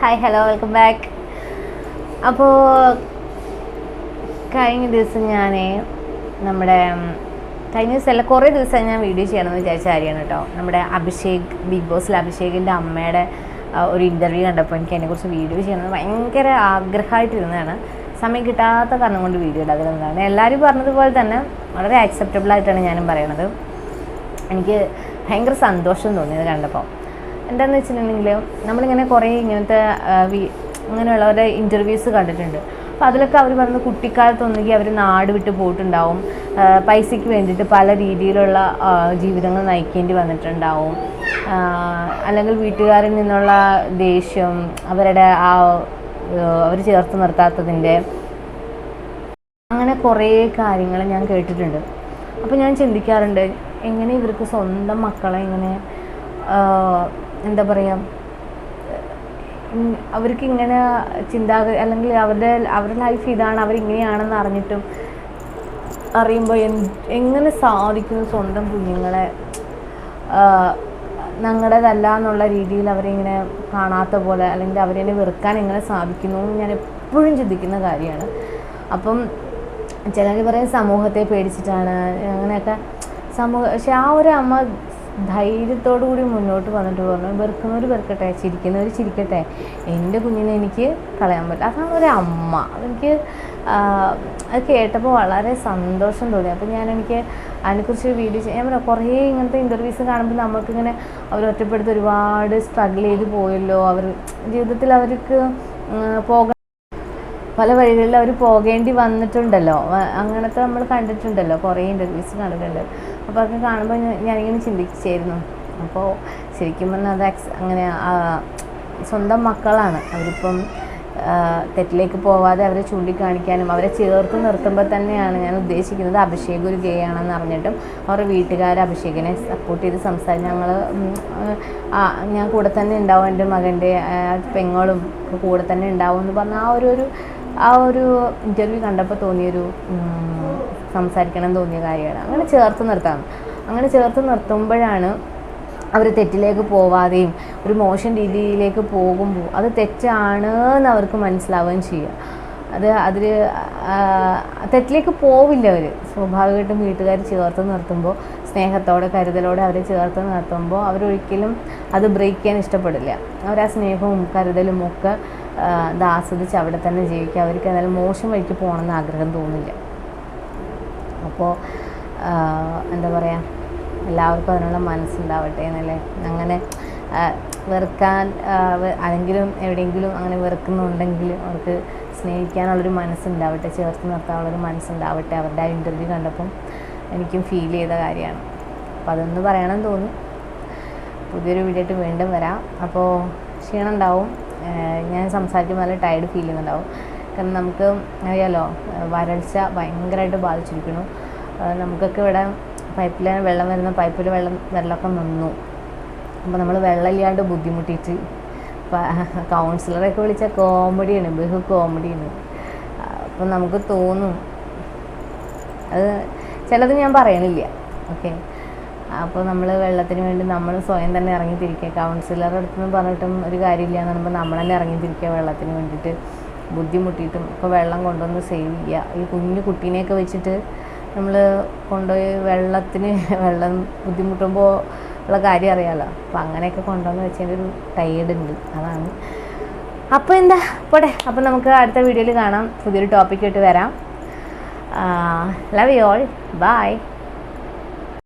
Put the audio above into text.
Hi hello welcome back അപ്പോൾ കഴിഞ്ഞ ദിവസം ഞാൻ നമ്മുടെ കഴിഞ്ഞ ദിവസമല്ല കുറേ ദിവസം ഞാൻ വീഡിയോ ചെയ്യണമെന്ന് വിചാരിച്ച കാര്യമാണ് കേട്ടോ നമ്മുടെ അഭിഷേക് ബിഗ് ബോസിൽ അഭിഷേകിന്റെ അമ്മയുടെ ഒരു ഇന്റർവ്യൂ കണ്ടപ്പോൾ എനിക്ക് അതിനെക്കുറിച്ച് വീഡിയോ ചെയ്യണമെന്ന് ഭയങ്കര ആഗ്രഹമായിട്ടിരുന്നതാണ്. സമയം കിട്ടാത്ത കാരണം കൊണ്ട് വീഡിയോ ഇടാതിരുന്നതാണ്. എല്ലാവരും പറഞ്ഞതുപോലെ തന്നെ വളരെ ആക്സെപ്റ്റബിൾ ആയിട്ടാണ് ഞാനും പറയണത്. എനിക്ക് ഭയങ്കര സന്തോഷം തോന്നിയത് കണ്ടപ്പോൾ എന്താണെന്ന് വെച്ചിട്ടുണ്ടെങ്കിൽ നമ്മളിങ്ങനെ കുറേ ഇങ്ങനത്തെ അങ്ങനെയുള്ളവരെ ഇന്റർവ്യൂസ് കണ്ടിട്ടുണ്ട്. അപ്പോൾ അതിലൊക്കെ അവർ പറയുന്നത് കുട്ടിക്കാലത്തൊന്നുകിൽ അവർ നാട് വിട്ട് പോയിട്ടുണ്ടാവും. പൈസയ്ക്ക് വേണ്ടിയിട്ട് പല രീതിയിലുള്ള ജീവിതങ്ങൾ നയിക്കേണ്ടി വന്നിട്ടുണ്ടാവും. അല്ലെങ്കിൽ വീട്ടുകാരിൽ നിന്നുള്ള ദേഷ്യം അവരുടെ ആ അവർ ചേർത്ത് നിർത്താത്തതിന്റെ അങ്ങനെ കുറേ കാര്യങ്ങൾ ഞാൻ കേട്ടിട്ടുണ്ട്. അപ്പോൾ ഞാൻ ചിന്തിക്കാറുണ്ട് എങ്ങനെ ഇവർക്ക് സ്വന്തം മക്കളെ ഇങ്ങനെ എന്താ പറയുക അവർക്ക് ഇങ്ങനെ ചിന്താഗതി അല്ലെങ്കിൽ അവരുടെ അവരുടെ ലൈഫ് ഇതാണ് അവരിങ്ങനെയാണെന്ന് അറിഞ്ഞിട്ടും അറിയുമ്പോൾ എങ്ങനെ സാധിക്കുന്നു സ്വന്തം കുഞ്ഞുങ്ങളെ? ഞങ്ങളുടേതല്ല എന്നുള്ള രീതിയിൽ അവരിങ്ങനെ കാണാത്ത പോലെ അല്ലെങ്കിൽ അവരെന്നെ വെറുക്കാൻ എങ്ങനെ സാധിക്കുന്നു എന്ന് ഞാൻ എപ്പോഴും ചിന്തിക്കുന്ന കാര്യമാണ്. അപ്പം ചിലർ പറയും സമൂഹത്തെ പേടിച്ചിട്ടാണ് അങ്ങനെയൊക്കെ. സമൂഹ പക്ഷെ ആ ഒരു അമ്മ ധൈര്യത്തോടു കൂടി മുന്നോട്ട് വന്നിട്ട് പറഞ്ഞു വെറുക്കുന്നവർ വെറുക്കട്ടെ ചിരിക്കുന്നവർ ചിരിക്കട്ടെ. എന്റെ കുഞ്ഞിനെ എനിക്ക് കളയാൻ പറ്റില്ല. അതാണ് ഒരു അമ്മ. അതെനിക്ക് അത് കേട്ടപ്പോൾ വളരെ സന്തോഷം തോന്നി. അപ്പോൾ ഞാൻ എനിക്ക് അതിനെക്കുറിച്ച് വീഡിയോ ചെയ്യാൻ പറയാം കുറേ ഇങ്ങനത്തെ ഇന്റർവ്യൂസ് കാണുമ്പോൾ നമുക്കിങ്ങനെ അവർ ഒറ്റപ്പെടുത്ത് ഒരുപാട് സ്ട്രഗിൾ ചെയ്ത് പോയല്ലോ. അവർ ജീവിതത്തിൽ അവർക്ക് പോകാൻ പല വഴികളിൽ അവർ പോകേണ്ടി വന്നിട്ടുണ്ടല്ലോ. അങ്ങനത്തെ നമ്മൾ കണ്ടിട്ടുണ്ടല്ലോ. കുറേ ഇന്റർവ്യൂസ് കണ്ടിട്ടുണ്ട് അപ്പോൾ അതൊക്കെ കാണുമ്പോൾ ഞാനിങ്ങനെ ചിന്തിച്ചായിരുന്നു അപ്പോൾ ശരിക്കും പറഞ്ഞാൽ അത് അങ്ങനെ സ്വന്തം മക്കളാണ്. അവരിപ്പം തെറ്റിലേക്ക് പോവാതെ അവരെ ചൂണ്ടിക്കാണിക്കാനും അവരെ ചേർത്ത് നിർത്തുമ്പോൾ തന്നെയാണ് ഞാൻ ഉദ്ദേശിക്കുന്നത് അഭിഷേക് ഒരു ഗേ ആണെന്ന് അറിഞ്ഞിട്ടും അവരുടെ വീട്ടുകാർ അഭിഷേകിനെ സപ്പോർട്ട് ചെയ്ത് സംസാരിച്ച് ഞങ്ങൾ ഞാൻ കൂടെ തന്നെ ഉണ്ടാവും എന്റെ മകന്റെ പെങ്ങളും കൂടെ തന്നെ ഉണ്ടാവും എന്ന് പറഞ്ഞ ആ ഒരു ആ ഒരു ഇന്റർവ്യൂ കണ്ടപ്പോൾ തോന്നിയൊരു സംസാരിക്കണം തോന്നിയ കാര്യമാണ്. അങ്ങനെ ചേർത്ത് നിർത്താം. അങ്ങനെ ചേർത്ത് നിർത്തുമ്പോഴാണ് അവർ തെറ്റിലേക്ക് പോവാതെയും ഒരു മോശം രീതിയിലേക്ക് പോകുമ്പോൾ അത് തെറ്റാണ് എന്ന് അവർക്ക് മനസ്സിലാവുകയും ചെയ്യുക. അത് അതിൽ തെറ്റിലേക്ക് പോവില്ല അവർ സ്വാഭാവികമായിട്ടും വീട്ടുകാർ ചേർത്ത് നിർത്തുമ്പോൾ സ്നേഹത്തോടെ കരുതലോടെ അവരെ ചേർത്ത് നിർത്തുമ്പോൾ അവരൊരിക്കലും അത് ബ്രേക്ക് ചെയ്യാൻ ഇഷ്ടപ്പെടില്ല. അവർ ആ സ്നേഹവും കരുതലും ഒക്കെ ഇത് ആസ്വദിച്ച് അവിടെ തന്നെ ജീവിക്കുക. അവർക്ക് എന്നാലും മോശം വഴിക്ക് പോകണമെന്ന് ആഗ്രഹം തോന്നില്ല. അപ്പോൾ എന്താ പറയുക എല്ലാവർക്കും അതിനുള്ള മനസ്സുണ്ടാവട്ടെ എന്നല്ലേ? അങ്ങനെ വെറുക്കാൻ ആരെങ്കിലും എവിടെയെങ്കിലും അങ്ങനെ വെറുക്കുന്നുണ്ടെങ്കിൽ അവർക്ക് സ്നേഹിക്കാനുള്ളൊരു മനസ്സുണ്ടാവട്ടെ ചേർത്ത് നിർത്താനുള്ളൊരു മനസ്സുണ്ടാവട്ടെ. അവരുടെ ആ ഇന്റർവ്യൂ കണ്ടപ്പം എനിക്കും ഫീൽ ചെയ്ത കാര്യമാണ്. അപ്പോൾ അതൊന്ന് പറയണം തോന്നി. പുതിയൊരു വീഡിയോ ആയിട്ട് വീണ്ടും വരാം. അപ്പോൾ ക്ഷീണം ഉണ്ടാവും. ഞാൻ സംസാരിക്കുമ്പോൾ നല്ല ടയർഡ് ഫീൽ ചെയ്യുന്നുണ്ടാവും. കാരണം നമുക്ക് അറിയാലോ വരൾച്ച ഭയങ്കരമായിട്ട് ബാധിച്ചിരിക്കുന്നു. നമുക്കൊക്കെ ഇവിടെ പൈപ്പിൽ വെള്ളം വരുന്ന പൈപ്പിൽ വെള്ളം വെള്ളമൊക്കെ നിന്നു. അപ്പോൾ നമ്മൾ വെള്ളമില്ലാണ്ട് ബുദ്ധിമുട്ടിയിട്ട് കൗൺസിലറൊക്കെ വിളിച്ച കോമഡിയാണ് ബഹു കോമഡിയാണ് അപ്പം നമുക്ക് തോന്നും. അത് ചിലത് ഞാൻ പറയണില്ല. ഓക്കെ അപ്പോൾ നമ്മൾ വെള്ളത്തിന് വേണ്ടി നമ്മൾ സ്വയം തന്നെ ഇറങ്ങി തിരിക്കുക കൗൺസിലറുടെ അടുത്ത് നിന്ന് പറഞ്ഞിട്ടും ഒരു കാര്യമില്ല എന്ന് പറയുമ്പോൾ നമ്മൾ തന്നെ ഇറങ്ങി തിരിക്കുക വെള്ളത്തിന് വേണ്ടിയിട്ട്. ബുദ്ധിമുട്ടിയിട്ടും ഇപ്പോൾ വെള്ളം കൊണ്ടുവന്ന് സേവ് ചെയ്യുക. ഈ കുഞ്ഞു കുട്ടീനെയൊക്കെ വെച്ചിട്ട് നമ്മൾ കൊണ്ടുപോയി വെള്ളത്തിന് വെള്ളം ബുദ്ധിമുട്ടുമ്പോൾ ഉള്ള കാര്യം അറിയാമല്ലോ അപ്പോൾ അങ്ങനെയൊക്കെ കൊണ്ടുവന്ന് വെച്ചതിന്റെ ഒരു ടൈഡ് ഉണ്ട്. അതാണ്. അപ്പോൾ എന്താ? പോട്ടെ. അപ്പോൾ നമുക്ക് അടുത്ത വീഡിയോയിൽ കാണാം. പുതിയൊരു ടോപ്പിക്കായിട്ട് വരാം. Love you all by